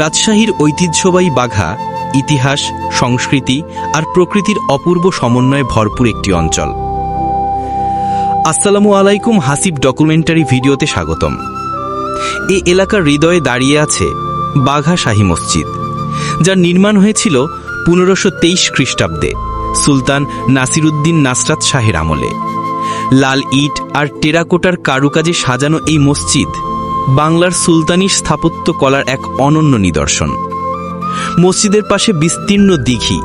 রাজশাহীর ঐতিহ্যবাহী বাঘা, ইতিহাস, সংস্কৃতি আর প্রকৃতির অপূর্ব সমন্বয়ে ভরপুর একটি অঞ্চল। আসসালামু আলাইকুম, হাসিব ডকুমেন্টারি ভিডিওতে স্বাগতম। এ এলাকার হৃদয়ে দাঁড়িয়ে আছে বাঘা শাহী মসজিদ, যার নির্মাণ হয়েছিল পনেরোশো তেইশ খ্রিস্টাব্দে সুলতান নাসিরুদ্দিন নাসরাত শাহের আমলে। লাল ইট আর টেরাকোটার কারুকাজে সাজানো এই মসজিদ বাংলার সুলতানি স্থাপত্য কলার এক অনন্য নিদর্শন। মসজিদের পাশে বিস্তীর্ণ দিঘি,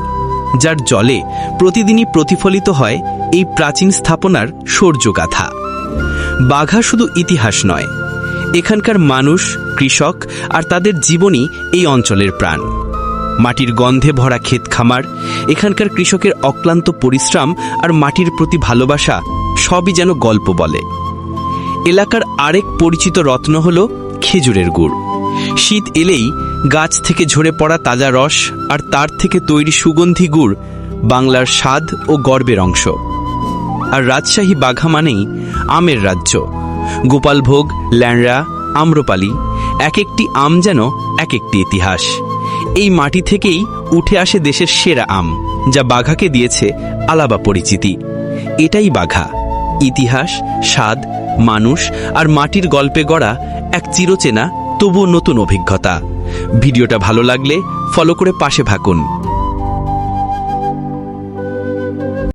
যার জলে প্রতিদিনই প্রতিফলিত হয় এই প্রাচীন স্থাপনার শৌর্যগাথা। বাঘা শুধু ইতিহাস নয়, এখানকার মানুষ, কৃষক আর তাদের জীবনই এই অঞ্চলের প্রাণ। মাটির গন্ধে ভরা ক্ষেত খামার, এখানকার কৃষকের অক্লান্ত পরিশ্রম আর মাটির প্রতি ভালোবাসা সবই যেন গল্প বলে। এলাকার আরেক পরিচিত রত্ন হল খেজুরের গুড়। শীত এলেই গাছ থেকে ঝরে পড়া তাজা রস আর তার থেকে তৈরি সুগন্ধি গুড় বাংলার স্বাদ ও গর্বের অংশ। আর রাজশাহী বাঘা মানেই আমের রাজ্য। গোপালভোগ ল্যাংড়া, আম্রপালি, এক একটি আম যেন এক একটি ইতিহাস। এই মাটি থেকেই উঠে আসে দেশের সেরা আম, যা বাঘাকে দিয়েছে আলাবা পরিচিতি। এটাই বাঘা। ইতিহাস, স্বাদ মানুষ আর মাটির গল্পে গড়া এক চিরচেনা, তবুও নতুন অভিজ্ঞতা। ভিডিওটা ভালো লাগলে ফলো করে পাশে থাকুন।